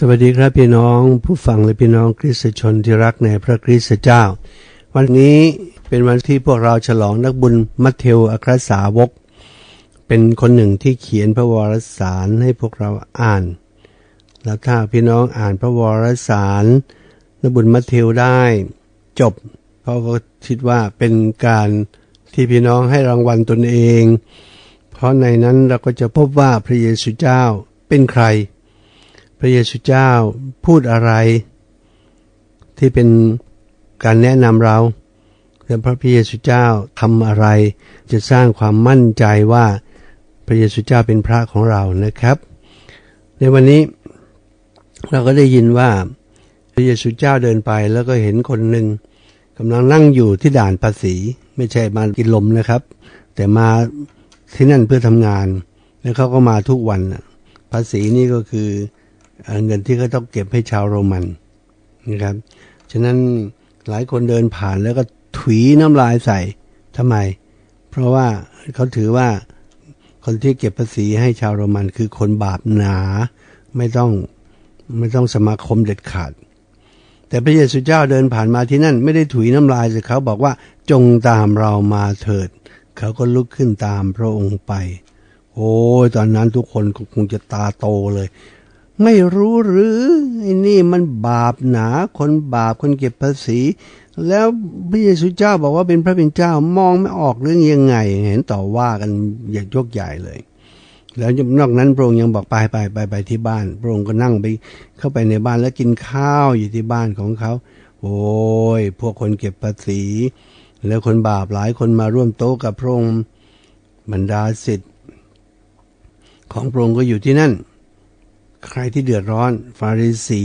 สวัสดีครับพี่น้องผู้ฟังและพี่น้องคริสตชนที่รักในพระคริสตเจ้า วันนี้เป็นวันที่พวกเราฉลองนักบุญมัทธิวอัครสาวก เป็นคนหนึ่งที่เขียนพระวรสารให้พวกเราอ่าน แล้วถ้าพี่น้องอ่านพระวรสารนักบุญมัทธิวได้จบ เพราะก็คิดว่าเป็นการที่พี่น้องให้รางวัลตนเอง เพราะในนั้นเราก็จะพบว่าพระเยซูเจ้าเป็นใคร พระเยซูเจ้าพูดอะไร ที่เป็นการแนะนำเราและพระเยซูเจ้าทำอะไร จะสร้างความมั่นใจว่าพระเยซูเจ้าเป็นพระของเรานะครับ ในวันนี้เราก็ได้ยินว่าพระเยซูเจ้าเดินไปแล้วก็เห็นคนหนึ่งกำลังนั่งอยู่ที่ด่านภาษี ไม่ใช่มากินลมนะครับ แต่มาที่นั่นเพื่อทำงาน แล้วเขาก็มาทุกวันภาษีนี่ก็คือ เงินที่เขาต้องเก็บให้ชาวโรมันนะครับ ฉะนั้นหลายคนเดินผ่านแล้วก็ถุยน้ำลายใส่ทำไม เพราะว่าเขาถือว่าคนที่เก็บภาษีให้ชาวโรมันคือคนบาปหนาไม่ต้องไม่ต้องสมาคมเด็ดขาด แต่พระเยซูเจ้าเดินผ่านมาที่นั่น ไม่ได้ถุยน้ำลายใส่เขาบอกว่าจงตามเรามาเถิด เขาก็ลุกขึ้นตามพระองค์ไป โอ้ยตอนนั้นทุกคนคงจะตาโตเลย ไม่รู้หรือไอ้นี่มันบาปหนาคนบาปคนเก็บภาษี แล้วพระเยซูเจ้าบอกว่าเป็นพระเป็นเจ้ามองไม่ออกเรื่องยังไง เห็นต่อว่ากันอย่ายกใหญ่เลย แล้วนอกนั้นพระองค์ยังบอกไปไปไปไปที่บ้าน พระองค์ก็นั่งไปเข้าไปในบ้านแล้วกินข้าวอยู่ที่บ้านของเขา โอ้ยพวกคนเก็บภาษี แล้วคนบาปหลายคนมาร่วมโต๊ะกับพระองค์บรรดาศิษย์ของพระองค์ก็อยู่ที่นั่น ใครที่เดือดร้อน ฟาริสี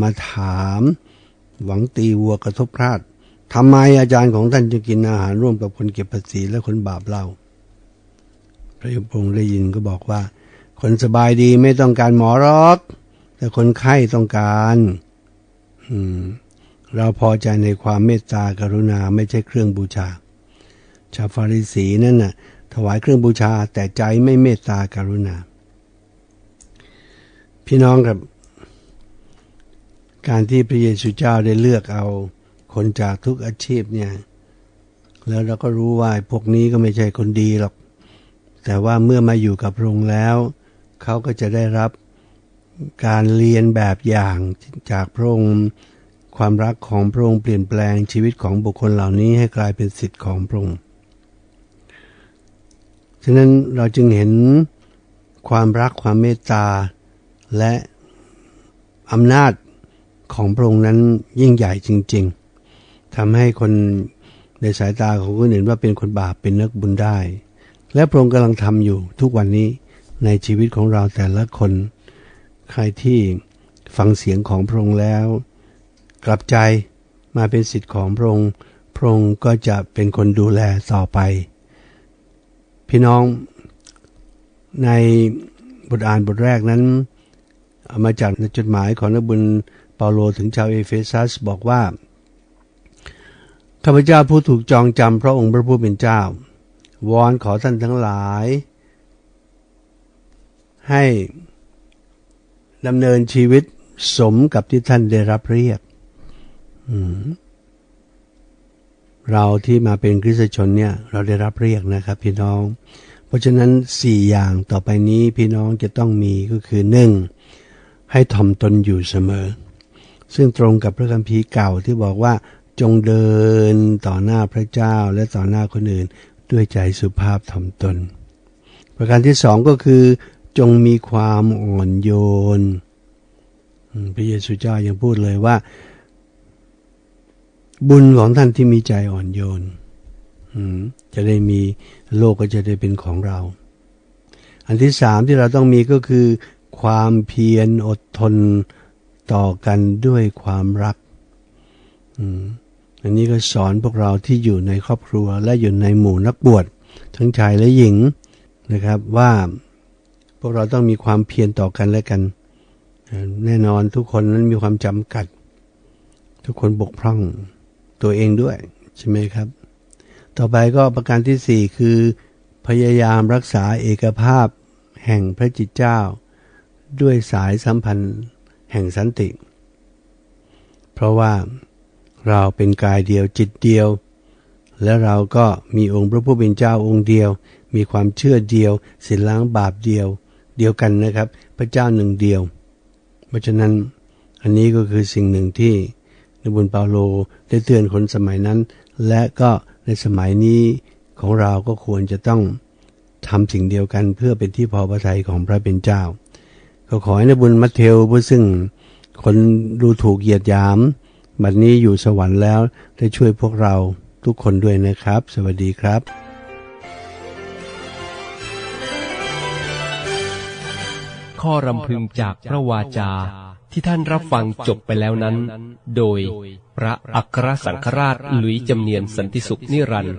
มาถาม หวังตีวัวกระทบพลาดทำไมอาจารย์ของท่านจะกินอาหารร่วมกับคนเก็บภาษีและคนบาปเราพระยมพงศ์ได้ยินก็บอกว่า คนสบายดีไม่ต้องการหมอรอกแต่คนไข้ต้องการอืมเราพอใจในความเมตตากรุณาไม่ใช่เครื่องบูชา ชาวฟาริสีนั่นน่ะ ถวายเครื่องบูชาแต่ใจไม่เมตตากรุณา พี่น้องครับ การที่พระเยซูเจ้าได้เลือกเอาคนจากทุกอาชีพเนี่ย แล้วเราก็รู้ว่าพวกนี้ก็ไม่ใช่คนดีหรอก แต่ว่าเมื่อมาอยู่กับพระองค์แล้ว เขาก็จะได้รับการเรียนแบบอย่างจากพระองค์ความรักของพระองค์เปลี่ยนแปลงชีวิตของบุคคลเหล่านี้ให้กลายเป็นสิทธิ์ของพระองค์ ฉะนั้นเราจึงเห็นความรักความเมตตา และอำนาจของพระองค์นั้นยิ่งใหญ่จริง ๆทำให้คนในสายตาของคนอื่นว่าเป็นคนบาปเป็นนักบุญได้ และพระองค์กำลังทำอยู่ทุกวันนี้ในชีวิตของเราแต่ละคน ใครที่ฟังเสียงของพระองค์แล้ว กลับใจมาเป็นสิทธิ์ของพระองค์พระองค์ก็จะเป็นคนดูแลต่อไป พี่น้องในบทอ่านบทแรกนั้น มาจากในจดหมายของนบุญเปาโลถึงชาวเอเฟซัสบอกว่าข้าพเจ้าผู้ถูกจองจำพระองค์พระผู้เป็นเจ้า วอนขอท่านทั้งหลาย ให้ดำเนินชีวิตสมกับที่ท่านได้รับเรียกเราที่มาเป็นคริสตชนเนี่ย เราได้รับเรียกนะครับ พี่น้อง เพราะฉะนั้นสี่อย่างต่อไปนี้พี่น้องจะต้องมีก็คือหนึ่ง ให้ถ่อมตนอยู่เสมอ ซึ่งตรงกับพระคัมภีร์เก่าที่บอกว่าจงเดินต่อหน้าพระเจ้าและต่อหน้าคนอื่น ด้วยใจสุภาพถ่อมตน ประการที่สองก็คือ จงมีความอ่อนโยน พระเยซูเจ้ายังพูดเลยว่า บุญของท่านที่มีใจอ่อนโยนจะได้มีโลกก็จะได้เป็นของเรา อันที่สามที่เราต้องมีก็คือ ความเพียรอดทนต่อกันด้วยความรักอันนี้ก็สอนพวกเราที่อยู่ในครอบครัวและอยู่ในหมู่นักบวชทั้งชายและหญิงนะครับว่าพวกเราต้องมีความเพียรต่อกันและกัน แน่นอนทุกคนนั้นมีความจำกัด ทุกคนบกพร่องตัวเองด้วยใช่ไหมครับ ต่อไปก็ประการที่สี่คือ พยายามรักษาเอกภาพแห่งพระจิตเจ้า ด้วยสายสัมพันธ์แห่งสันติ เพราะว่าเราเป็นกายเดียวจิตเดียว และเราก็มีองค์พระผู้เป็นเจ้าองค์เดียว มีความเชื่อเดียวสินล้างบาปเดียว เดียวกันนะครับ พระเจ้าหนึ่งเดียว เพราะฉะนั้นอันนี้ก็คือสิ่งหนึ่งที่ในบุญเปาโลได้เตือนคนสมัยนั้น และก็ในสมัยนี้ของเราก็ควรจะต้องทำสิ่งเดียวกันเพื่อเป็นที่พอพระทัยของพระเป็นเจ้า ก็ขอให้ในบุญมัทเทวผู้ซึ่งคนดูถูกเหยียดหยาม บัดนี้อยู่สวรรค์แล้วได้ช่วยพวกเราทุกคนด้วยนะครับ สวัสดีครับข้อรำพึงจากพระวาจาที่ท่านรับฟังจบไปแล้วนั้น โดยพระอัครสังฆราชหลุยจำเนียนสันติสุขนิรันดร์